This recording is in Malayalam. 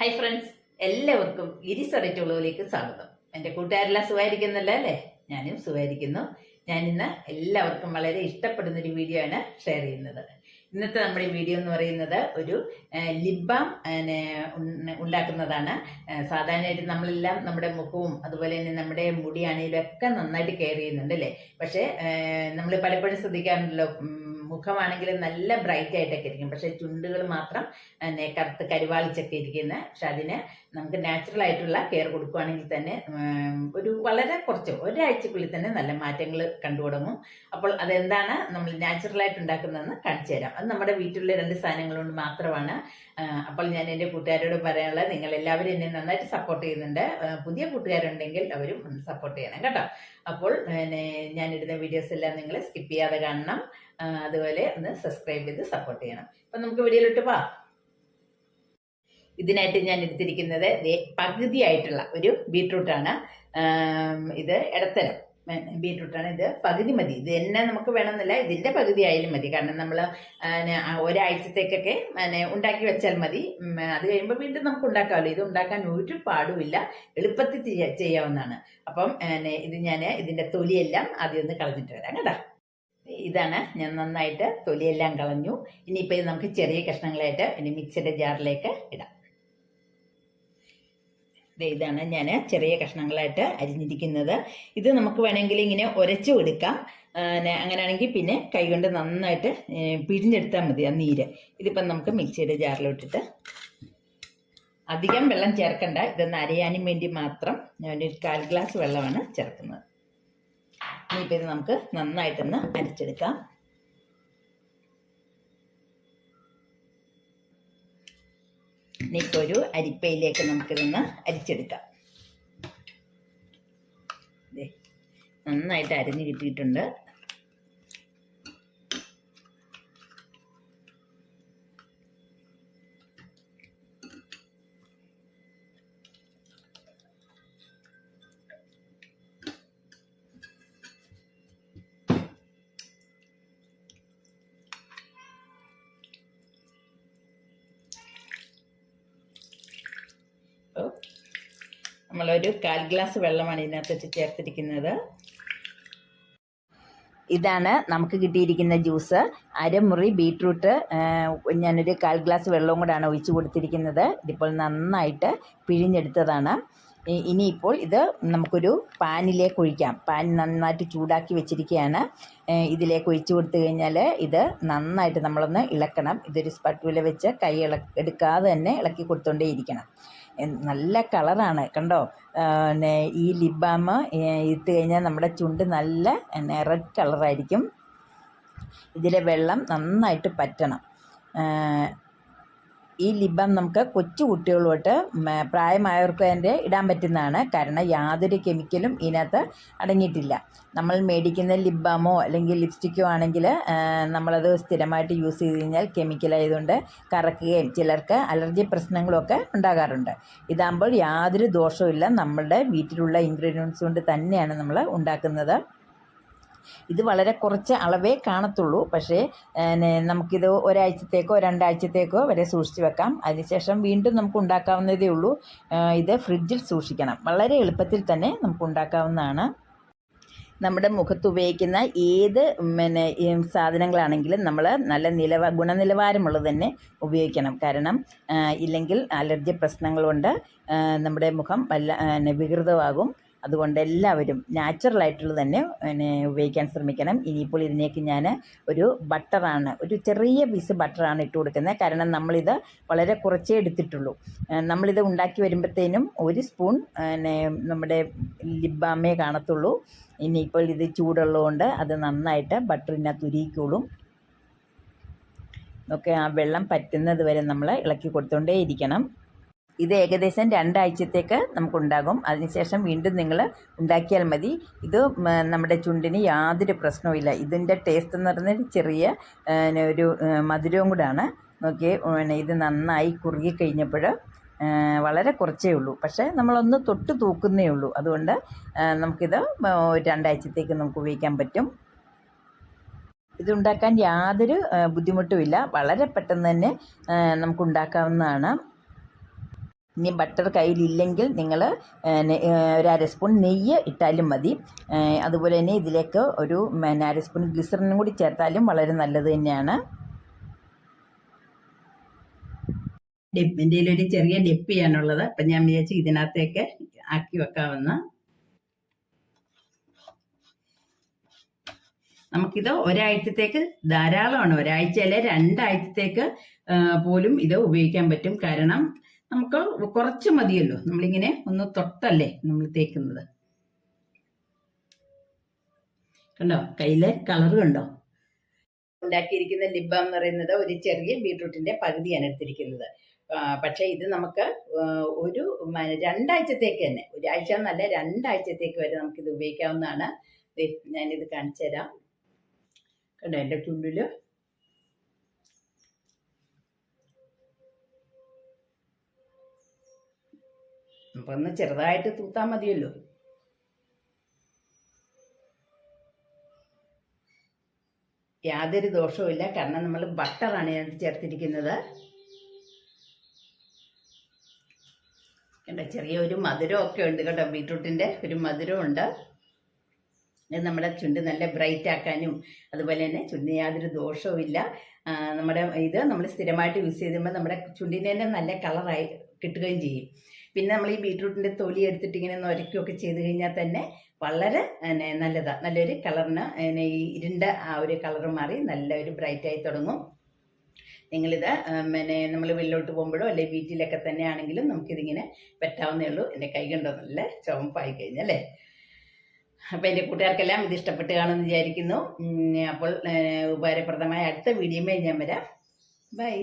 ഹായ് ഫ്രണ്ട്സ് എല്ലാവർക്കും ഇരിസറിറ്റുള്ളവരിലേക്ക് സ്വാഗതം. എന്റെ കൂട്ടുകാരെല്ലാം സുഖമായിരിക്കുന്നല്ലോ അല്ലേ? ഞാനും സുഖമായിരിക്കുന്നു. ഞാൻ ഇന്ന് എല്ലാവർക്കും വളരെ ഇഷ്ടപ്പെടുന്ന ഒരു വീഡിയോ ആണ് ഷെയർ ചെയ്യുന്നത്. ഇന്നത്തെ നമ്മുടെ വീഡിയോ എന്ന് പറയുന്നത് ഒരു ലിബാം ഉണ്ടാക്കുന്നതാണ്. സാധാരണയായിട്ട് നമ്മളെല്ലാം നമ്മുടെ മുഖവും അതുപോലെ തന്നെ നമ്മുടെ മുടിയാണെങ്കിലും ഒക്കെ നന്നായിട്ട് കെയർ ചെയ്യുന്നുണ്ട് അല്ലേ? പക്ഷേ നമ്മൾ പലപ്പോഴും ശ്രദ്ധിക്കാറുണ്ടല്ലോ മുഖമാണെങ്കിൽ നല്ല ബ്രൈറ്റ് ആയിട്ടൊക്കെ ഇരിക്കും. പക്ഷെ ചുണ്ടുകൾ മാത്രം കറുത്ത് കരുവാളിച്ചൊക്കെ ഇരിക്കുന്ന. പക്ഷെ അതിന് നമുക്ക് നാച്ചുറൽ ആയിട്ടുള്ള കെയർ കൊടുക്കുകയാണെങ്കിൽ തന്നെ ഒരു വളരെ കുറച്ച് ഒരാഴ്ചക്കുള്ളിൽ തന്നെ നല്ല മാറ്റങ്ങൾ കണ്ടു തുടങ്ങും. അപ്പോൾ അതെന്താണ് നമ്മൾ നാച്ചുറൽ ആയിട്ട് ഉണ്ടാക്കുന്നതെന്ന് കാണിച്ചു തരാം. അത് നമ്മുടെ വീട്ടിലുള്ള രണ്ട് സാധനങ്ങൾ കൊണ്ട് മാത്രമാണ്. അപ്പോൾ ഞാൻ എന്റെ കൂട്ടുകാരോട് പറയാനുള്ളത് നിങ്ങൾ എല്ലാവരും എന്നെ നന്നായിട്ട് സപ്പോർട്ട് ചെയ്യുന്നുണ്ട്. പുതിയ കൂട്ടുകാരുണ്ടെങ്കിൽ അവരും സപ്പോർട്ട് ചെയ്യണം കേട്ടോ. അപ്പോൾ ഞാനിടുന്ന വീഡിയോസ് എല്ലാം നിങ്ങൾ സ്കിപ്പ് ചെയ്യാതെ കാണണം. അതുപോലെ ഒന്ന് സബ്സ്ക്രൈബ് ചെയ്ത് സപ്പോർട്ട് ചെയ്യണം. അപ്പം നമുക്ക് വീഡിയോയിലോട്ട് പോവാം. ഇതിനായിട്ട് ഞാൻ എടുത്തിരിക്കുന്നത് പകുതിയായിട്ടുള്ള ഒരു ബീട്രൂട്ടാണ് ഇത് ഇടത്തരം ബീട്രൂട്ടാണ് ഇത് പകുതി മതി. ഇത് തന്നെ നമുക്ക് വേണമെന്നില്ല. ഇതിന്റെ പകുതി ആയാലും മതി. കാരണം നമ്മൾ ഒരാഴ്ചത്തേക്കൊക്കെ ഉണ്ടാക്കി വെച്ചാൽ മതി. അത് കഴിയുമ്പോൾ വീണ്ടും നമുക്ക് ഉണ്ടാക്കാമല്ലോ. ഇത് ഉണ്ടാക്കാൻ ഒരു പാടുമില്ല. എളുപ്പത്തിൽ ചെയ്യാവുന്നതാണ്. അപ്പം ഇത് ഞാൻ ഇതിന്റെ തൊലിയെല്ലാം ആദ്യം ഒന്ന് കളഞ്ഞിട്ട് വരാം. കേട്ടോ. ഇതാണ്. ഞാൻ നന്നായിട്ട് തൊലിയെല്ലാം കളഞ്ഞു. ഇനിയിപ്പോൾ ഇത് നമുക്ക് ചെറിയ കഷ്ണങ്ങളായിട്ട് ഇനി മിക്സിയുടെ ജാറിലേക്ക് ഇടാം. ഇതാണ് ഞാൻ ചെറിയ കഷ്ണങ്ങളായിട്ട് അരിഞ്ഞിരിക്കുന്നത്. ഇത് നമുക്ക് വേണമെങ്കിൽ ഇങ്ങനെ ഉരച്ചു എടുക്കാം. ആ, അങ്ങനെയാണെങ്കിൽ പിന്നെ കൈകൊണ്ട് നന്നായിട്ട് പിഴിഞ്ഞെടുത്താൽ മതി ആ നീര്. ഇതിപ്പം നമുക്ക് മിക്സിയുടെ ജാറിലോട്ടിട്ട് അധികം വെള്ളം ചേർക്കണ്ട. ഇതൊന്ന് അരയാനും വേണ്ടി മാത്രം ഞാൻ ഒരു കാൽ ഗ്ലാസ് വെള്ളമാണ് ചേർക്കുന്നത്. ഇനിയിപ്പോൾ ഇത് നമുക്ക് നന്നായിട്ടൊന്ന് അരച്ചെടുക്കാം. ഇനിയിപ്പോൾ ഒരു അരിപ്പയിലേക്ക് നമുക്കിതൊന്ന് അരിച്ചെടുക്കാം. നന്നായിട്ട് അരിഞ്ഞ് കിട്ടിയിട്ടുണ്ട്. നമ്മളൊരു കാൽ ഗ്ലാസ് വെള്ളമാണ് ഇതിനകത്ത് ചേർത്തിരിക്കുന്നത്. ഇതാണ് നമുക്ക് കിട്ടിയിരിക്കുന്ന ജ്യൂസ്. അരമുറി ബീട്രൂട്ട് ഞാനൊരു കാൽ ഗ്ലാസ് വെള്ളവും കൂടാണ് ഒഴിച്ച് കൊടുത്തിരിക്കുന്നത്. ഇതിപ്പോൾ നന്നായിട്ട് പിഴിഞ്ഞെടുത്തതാണ്. ഇനിയിപ്പോൾ ഇത് നമുക്കൊരു പാനിലേക്ക് ഒഴിക്കാം. പാൻ നന്നായിട്ട് ചൂടാക്കി വെച്ചിരിക്കുകയാണ് ഇതിലേക്ക് ഒഴിച്ചു കൊടുത്തു കഴിഞ്ഞാൽ ഇത് നന്നായിട്ട് നമ്മളൊന്ന് ഇളക്കണം. ഇതൊരു സ്പട്ടൂല വെച്ച് കൈ ഇള എടുക്കാതെ തന്നെ ഇളക്കി കൊടുത്തോണ്ടേ ഇരിക്കണം നല്ല കളറാണ്. കണ്ടോ? പിന്നെ ഈ ലിപ് ബാം ഇട്ട് കഴിഞ്ഞാൽ നമ്മുടെ ചുണ്ട് നല്ല റെഡ് കളറായിരിക്കും. ഇതിലെ വെള്ളം നന്നായിട്ട് പറ്റണം. ഈ ലിബം നമുക്ക് കൊച്ചു കുട്ടികളോട്ട് പ്രായമായവർക്ക് തന്നെ ഇടാൻ പറ്റുന്നതാണ്. കാരണം യാതൊരു കെമിക്കലും ഇതിനകത്ത് അടങ്ങിയിട്ടില്ല. നമ്മൾ മേടിക്കുന്ന ലിബാമോ അല്ലെങ്കിൽ ലിപ്സ്റ്റിക്കോ ആണെങ്കിൽ നമ്മളത് സ്ഥിരമായിട്ട് യൂസ് ചെയ്ത് കഴിഞ്ഞാൽ കെമിക്കലായതുകൊണ്ട് കറക്കുകയും ചിലർക്ക് അലർജി പ്രശ്നങ്ങളൊക്കെ ഉണ്ടാകാറുണ്ട്. ഇതാകുമ്പോൾ യാതൊരു ദോഷവുമില്ല. നമ്മളുടെ വീട്ടിലുള്ള ഇൻഗ്രീഡിയൻസ് കൊണ്ട് തന്നെയാണ് നമ്മൾ ഉണ്ടാക്കുന്നത്. ഇത് വളരെ കുറച്ച് അളവേ കാണത്തുള്ളൂ. പക്ഷേ നമുക്കിത് ഒരാഴ്ചത്തേക്കോ രണ്ടാഴ്ചത്തേക്കോ വരെ സൂക്ഷിച്ച് വെക്കാം. അതിനുശേഷം വീണ്ടും നമുക്ക് ഉണ്ടാക്കാവുന്നതേ ഉള്ളൂ. ഇത് ഫ്രിഡ്ജിൽ സൂക്ഷിക്കണം. വളരെ എളുപ്പത്തിൽ തന്നെ നമുക്ക് ഉണ്ടാക്കാവുന്നതാണ്. നമ്മുടെ മുഖത്ത് ഉപയോഗിക്കുന്ന ഏത് പിന്നെ സാധനങ്ങളാണെങ്കിലും നമ്മൾ നല്ല നിലവ ഗുണനിലവാരമുള്ളത് തന്നെ ഉപയോഗിക്കണം. കാരണം ഇല്ലെങ്കിൽ അലർജി പ്രശ്നങ്ങളുണ്ട്. നമ്മുടെ മുഖം വല്ല വികൃതമാകും. അതുകൊണ്ട് എല്ലാവരും നാച്ചുറലായിട്ടുള്ളത് തന്നെ പിന്നെ ഉപയോഗിക്കാൻ ശ്രമിക്കണം. ഇനിയിപ്പോൾ ഇതിനേക്ക് ഞാൻ ഒരു ബട്ടറാണ് ഒരു ചെറിയ പീസ് ബട്ടറാണ് ഇട്ട് കൊടുക്കുന്നത്. കാരണം നമ്മളിത് വളരെ കുറച്ചേ എടുത്തിട്ടുള്ളൂ. നമ്മളിത് ഉണ്ടാക്കി വരുമ്പോഴത്തേനും ഒരു സ്പൂൺ പിന്നെ നമ്മുടെ ലിബാമേ കാണത്തുള്ളൂ. ഇനിയിപ്പോൾ ഇത് ചൂടുള്ളതുകൊണ്ട് അത് നന്നായിട്ട് ബട്ടറിനകത്ത് ഉരുകിക്കോളും ഒക്കെ ആ വെള്ളം പറ്റുന്നത് വരെ നമ്മൾ ഇളക്കി കൊടുത്തുകൊണ്ടേ ഇരിക്കണം ഇത് ഏകദേശം രണ്ടാഴ്ചത്തേക്ക് നമുക്കുണ്ടാകും. അതിനുശേഷം വീണ്ടും നിങ്ങൾ ഉണ്ടാക്കിയാൽ മതി. ഇത് നമ്മുടെ ചുണ്ടിന് യാതൊരു പ്രശ്നവുമില്ല ഇതിന്റെ ടേസ്റ്റ് എന്ന് പറഞ്ഞാൽ ചെറിയ ഒരു മധുരവും കൂടാണ്. പിന്നെ ഇത് നന്നായി കുറുകി കഴിഞ്ഞപ്പോൾ വളരെ കുറച്ചേ ഉള്ളൂ. പക്ഷേ നമ്മളൊന്ന് തൊട്ട് തൂക്കുന്നേ ഉള്ളൂ. അതുകൊണ്ട് നമുക്കിത് രണ്ടാഴ്ചത്തേക്ക് നമുക്ക് ഉപയോഗിക്കാൻ പറ്റും. ഇതുണ്ടാക്കാൻ യാതൊരു ബുദ്ധിമുട്ടുമില്ല. വളരെ പെട്ടെന്ന് തന്നെ നമുക്കുണ്ടാക്കാവുന്നതാണ് ഇനി ബട്ടർ കയ്യിലില്ലെങ്കിൽ നിങ്ങൾ ഒരു അര സ്പൂൺ നെയ്യ് ഇട്ടാലും മതി. അതുപോലെ തന്നെ ഇതിലേക്ക് ഒരു അര സ്പൂൺ ഗ്ലിസറിനും കൂടി ചേർത്താലും വളരെ നല്ലത് തന്നെയാണ്. ഡിപ്പ് ഒരു ചെറിയ ഡിപ്പ് ചെയ്യാനുള്ളത്. അപ്പം ഞാൻ വിചാരിച്ചു ഇതിനകത്തേക്ക് ആക്കി വെക്കാമെന്ന്. നമുക്കിത് ഒരാഴ്ചത്തേക്ക് ധാരാളമാണ്. ഒരാഴ്ച അല്ലെ രണ്ടാഴ്ചത്തേക്ക് പോലും ഇത് ഉപയോഗിക്കാൻ പറ്റും. കാരണം നമുക്ക് കുറച്ച് മതിയല്ലോ. നമ്മളിങ്ങനെ ഒന്ന് തൊട്ടല്ലേ നമ്മൾ തേക്കുന്നത്. കണ്ടോ? കയ്യിലെ കളർ കണ്ടോ? ഉണ്ടാക്കിയിരിക്കുന്ന ലിബ എന്ന് പറയുന്നത് ഒരു ചെറിയ ബീട്രൂട്ടിന്റെ പകുതിയാണ് എടുത്തിരിക്കുന്നത്. പക്ഷെ ഇത് നമുക്ക് ഒരു രണ്ടാഴ്ചത്തേക്ക് തന്നെ ഒരാഴ്ച എന്നല്ല രണ്ടാഴ്ചത്തേക്ക് വരെ നമുക്കിത് ഉപയോഗിക്കാവുന്നതാണ്. ഞാനിത് കാണിച്ചു തരാം കണ്ടോ? എന്റെ ചുണ്ടിൽ അപ്പൊ ഒന്ന് ചെറുതായിട്ട് തൂത്താൽ മതിയല്ലോ. യാതൊരു ദോഷവുമില്ല കാരണം നമ്മൾ ബട്ടറാണ് ഇതിനകത്ത് ചേർത്തിരിക്കുന്നത്. കണ്ടോ ചെറിയ ഒരു മധുരമൊക്കെ ഉണ്ട് കേട്ടോ ബീട്രൂട്ടിന്റെ ഒരു മധുരമുണ്ട് ഇത് നമ്മുടെ ചുണ്ട് നല്ല ബ്രൈറ്റ് ആക്കാനും അതുപോലെ തന്നെ ചുണ്ടിന് യാതൊരു ദോഷവും ഇല്ല. നമ്മുടെ ഇത് നമ്മൾ സ്ഥിരമായിട്ട് യൂസ് ചെയ്തുമ്പോൾ നമ്മുടെ ചുണ്ടിന് തന്നെ നല്ല കളറായി കിട്ടുകയും ചെയ്യും. പിന്നെ നമ്മൾ ഈ ബീട്രൂട്ടിന്റെ തൊലി എടുത്തിട്ട് ഇങ്ങനെ നൊരക്കുകയൊക്കെ ചെയ്ത് കഴിഞ്ഞാൽ തന്നെ വളരെ നല്ലതാണ് നല്ലൊരു കളറിന് ഈ ഇരുണ്ട ആ ഒരു കളർ മാറി നല്ല ഒരു ബ്രൈറ്റായി തുടങ്ങും. നിങ്ങളിത് പിന്നെ നമ്മൾ വെളിലോട്ട് പോകുമ്പോഴോ അല്ലെങ്കിൽ വീട്ടിലൊക്കെ തന്നെ ആണെങ്കിലും നമുക്കിതിങ്ങനെ പറ്റാവുന്നേ ഉള്ളൂ. എന്റെ കൈ കണ്ടോ? നല്ല ചുവപ്പായി കഴിഞ്ഞല്ലേ അപ്പോൾ എന്റെ കൂട്ടുകാർക്കെല്ലാം ഇത് ഇഷ്ടപ്പെട്ട് കാണുമെന്ന് വിചാരിക്കുന്നു. അപ്പോൾ ഉപകാരപ്രദമായ അടുത്ത വീഡിയോമേ ഞാൻ വരാം. ബൈ.